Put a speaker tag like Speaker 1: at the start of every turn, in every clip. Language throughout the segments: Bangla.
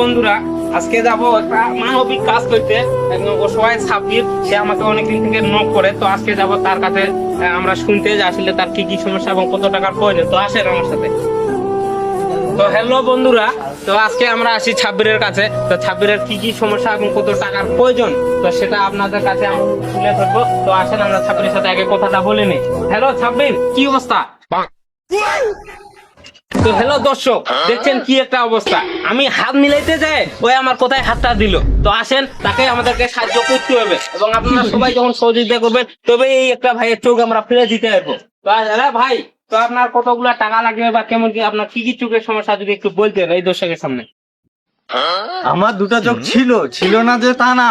Speaker 1: বন্ধুরা, আজকে যাব একটা মানবিক কাজ করতে। একদম অসহায় সাব্বির, সে আমাকে অনেকদিন থেকে নক করে, তো আজকে যাব তার কাছে আমরা শুনতে যে আসলে তার কি কি সমস্যা এবং কত টাকার প্রয়োজন। তো আসেন আমার সাথে। তো হ্যালো বন্ধুরা, তো আজকে আমরা আসি ছাব্বিরের কাছে। তো ছাব্বিরের কি কি সমস্যা এবং কত টাকার প্রয়োজন, তো সেটা আপনাদের কাছে আমি তুলে ধরবো। তো আসেন আমরা সাথে আগে কথাটা বলে হ্যালো ছাব্বির, কি অবস্থা? তো হ্যালো দর্শক, দেখছেন কি একটা অবস্থা? আমি হাত মিলাইতে যাই ওই আমার কোথায় হাতটা দিল। তো আসেন, তাকে আমাদেরকে সাহায্য করতে হবে। এবং আপনারা সবাই যখন সহযোগিতা করবেন তবে এই একটা ভাইয়ের চোখ আমরা ফিরে দিতে পারব। ভাই তো আপনার কতগুলা টাকা লাগবে বা কেমন কি আপনার কি কি চোখের সমস্যা যদি একটু বলতেন এই দর্শকের সামনে?
Speaker 2: আমার দুটা চোখ ছিল ছিল না যে তা না।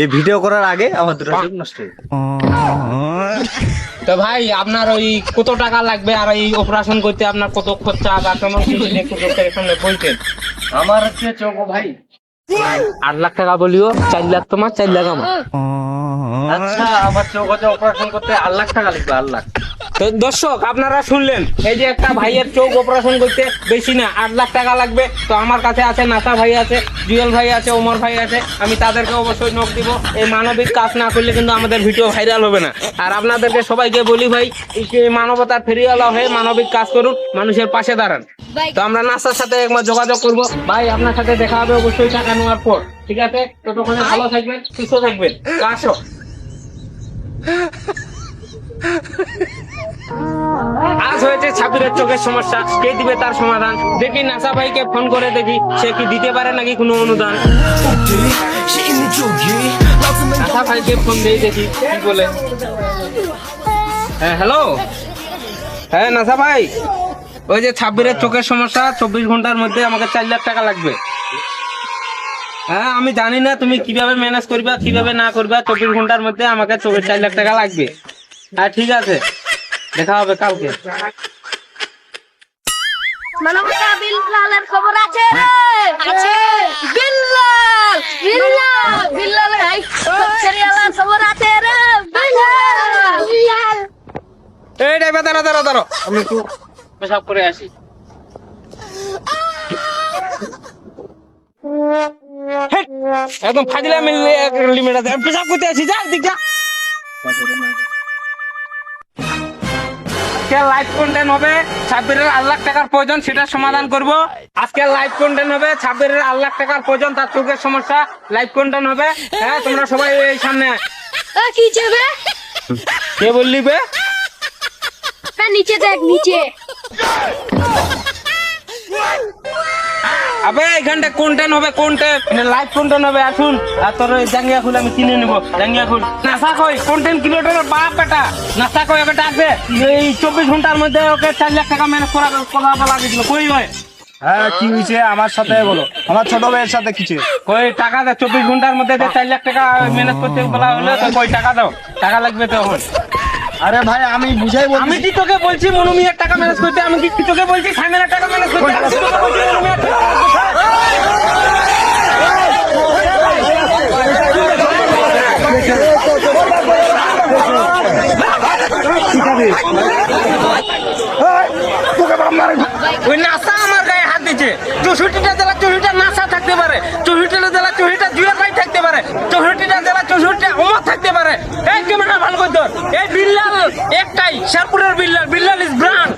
Speaker 2: এই ভিডিও করার আগে আমার দুটা চোখ নষ্ট হয়ে
Speaker 1: তো ভাই আপনার ওই কত টাকা লাগবে আর এই অপারেশন করতে আপনার কত খরচা বা কেমন কি যদি একটু দর্শকের সামনে বলতেন?
Speaker 2: আমার হচ্ছে চোখ ভাই।
Speaker 1: আট লাখ টাকা বলিও চার লাখ তোমার চার লাখ আমার।
Speaker 2: আচ্ছা আমার অপারেশন করতে আট লাখ টাকা লাগবে, আট লাখ।
Speaker 1: তো দর্শক, আপনারা শুনলেন, এই যে একটা ভাইয়ের চোখ অপারেশন করতে বেশি না, আট লাখ টাকা লাগবে। তো আমার কাছে আছে, নাসা ভাই আছে, জুয়েল ভাই আছে, ওমর ভাই আছে, আমি তাদেরকে অবশ্যই নক দিব। এই মানবিক কাজ না করলে কিন্তু আমাদের ভিডিও ভাইরাল হবে না। আর আপনাদেরকে সবাইকে বলি ভাই মানবতার ফেরিওয়ালা হয়ে মানবিক কাজ করুন, মানুষের পাশে দাঁড়ান। তো আমরা নাসার সাথে একবার যোগাযোগ করব। ভাই, আপনার সাথে দেখা হবে অবশ্যই, টাকা নেওয়ার পর। ঠিক আছে? ততক্ষণে ভালো থাকবেন, সুস্থ থাকবেন। আসো আজ হয়েছে ছাব্বিরের চোখের সমস্যা। কে দিবে তার সমাধান? দেখি নাসা ভাইকে ফোন করে দেখি, সে কি দিতে পারে নাকি কোনো অনুদান? নাসা ভাইকে ফোন দিয়ে দেখি, কি বলে। হ্যাঁ হ্যালো? হ্যাঁ নাসা ভাই? ওই যে ছাব্বিরের চোখের সমস্যা, চব্বিশ ঘণ্টার মধ্যে আমাকে চার লাখ টাকা লাগবে। হ্যাঁ আমি জানি না তুমি কীভাবে ম্যানেজ করবা কীভাবে না করবা চব্বিশ ঘণ্টার মধ্যে আমাকে চব্বিশ চার লাখ টাকা লাগবে। হ্যাঁ ঠিক আছে। দেখা হবে কালকে।
Speaker 3: মানবতা খবর আছে আছে। বিল্লাল বিল্লাল বিল্লালের হাই খবর আছে রে? বিল্লাল। বিল্লাল
Speaker 1: এই দাঁড়া দাঁড়া দাঁড়া আমি একটু পেশাব করে আসি। একদম ফাজিলা মিললে লিমিট আছে। পেশাব করতে আসি যা দিক যা। আজকে লাইভ কন্টেন্ট হবে ছাব্বিরের আট লাখ টাকার প্রয়োজন সেটা সমাধান করব। আজকে লাইভ কন্টেন্ট হবে ছাব্বিরের আট লাখ টাকার প্রয়োজন তার চোখের সমস্যা লাইভ কন্টেন্ট হবে। হ্যাঁ তোমরা সবাই এই সামনে।
Speaker 3: কি যাবে
Speaker 1: কে বললি বে?
Speaker 3: হ্যাঁ নিচে দেখ নিচে।
Speaker 1: আবে এখানটা কন্টেন্ট হবে কন্টেন্ট লাইভ কন্টেন্ট হবে আসুন। আর তোর ওই জাঙ্গিয়া খুল আমি কিনে নেব জাঙ্গিয়া খুল নাসা কই? কন্টেন্ট ক্রিয়েটরের বাপ বেটা নাসা কই? ওকে ডাকবে এই চব্বিশ ঘণ্টার মধ্যে ওকে চার লাখ টাকা ম্যানেজ করা করা লাগেছিল কই হয়
Speaker 4: হ্যাঁ কি হয়েছে আমার সাথে বলো। আমার ছোট ভাইয়ের সাথে কিছু
Speaker 1: কই টাকা দে। চব্বিশ ঘণ্টার মধ্যে চার লাখ টাকা ম্যানেজ করতে বলা হলো তো কই টাকা দাও? টাকা লাগবে তো এখন
Speaker 4: আরে ভাই আমি বুঝাই বলছি
Speaker 1: আমি কি তোকে বলছি মনুমিয়ার টাকা ম্যানেজ করতে? আমি কি তোকে বলছি সাইমেনের টাকা ম্যানেজ করতে? আমি কি তোকে বলছি মনুমিয়ার ওই নাসা আমার গায়ে হাত দিচ্ছে চৌষট্টিটা নাসা থাকতে পারে চৌষট্টিটা জেলা চৌষট্টিটা জুয়ের ভাই থাকতে পারে চৌষট্টিটা জেলা চৌষট্টিটা অমর থাকতে পারে এই ক্যামেরা ভালো করে ধর। এই বিল্লাল একটাই শেরপুরের বিল্লাল বিল্লাল ইজ ব্রান্ড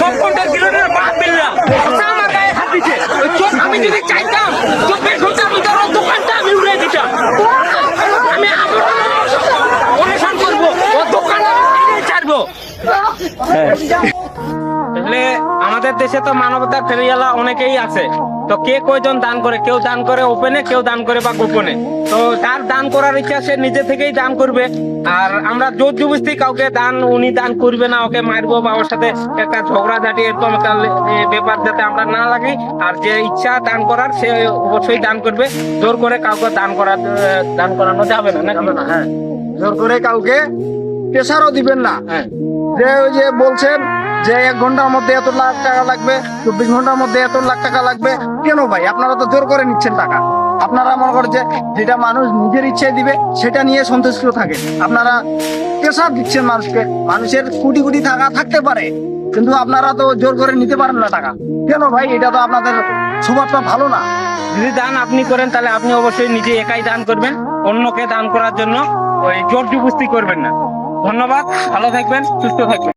Speaker 1: সব কন্টেন্ট ক্রিয়েটরের বাপ বিল্লাল নাসা আমার গায়ে হাত দিচ্ছে ওই চোখ আমি যদি চাইতাম চব্বিশ ঘণ্টার ভিতরে দোকানটা আমি উড়ে দিতাম। আমি অনুষ্ঠান করব ও দোকান ছাড়বো? তাহলে আমাদের দেশে তো মানবতার ফেরিয়ালা অনেকেই আছে। তো কে কয়জন দান করে? কেউ দান করে ওপেনে কেউ দান করে বা গোপনে? তো তার দান করার ইচ্ছা সে নিজে থেকেই দান করবে। আর আমরা জোর জবস্তি কাউকে দান উনি দান করবে না ওকে মারবো বা ওর সাথে একটা ঝগড়া ঝাঁটি এরকম একটা ব্যাপার যাতে আমরা না লাগি। আর যে ইচ্ছা দান করার সে অবশ্যই দান করবে। জোর করে কাউকে দান করা দান করানো যাবে না নাকি?
Speaker 4: হ্যাঁ। জোর করে কাউকে প্রেশারও দিবেন না।
Speaker 1: হ্যাঁ।
Speaker 4: যে ওই যে বলছেন যে এক ঘণ্টার মধ্যে এত লাখ টাকা লাগবে, চব্বিশ ঘণ্টার মধ্যে এত লাখ টাকা লাগবে, কেন ভাই? আপনারা তো জোর করে নিচ্ছেন টাকা। আপনারা মনে করেন যে যেটা মানুষ নিজের ইচ্ছায় দিবে, সেটা নিয়ে সন্তুষ্ট থাকে। আপনারা পেশা দিচ্ছেন মানুষকে। মানুষের কোটি কোটি টাকা থাকতে পারে, কিন্তু আপনারা তো জোর করে নিতে পারেন না টাকা। কেন ভাই? এটা তো আপনাদের স্বভাবটা ভালো না।
Speaker 1: যদি দান আপনি করেন, তাহলে আপনি অবশ্যই নিজে একাই দান করবেন, অন্যকে দান করার জন্য ওই জোর জবস্তি করবেন না। ধন্যবাদ, ভালো থাকবেন, সুস্থ থাকবেন।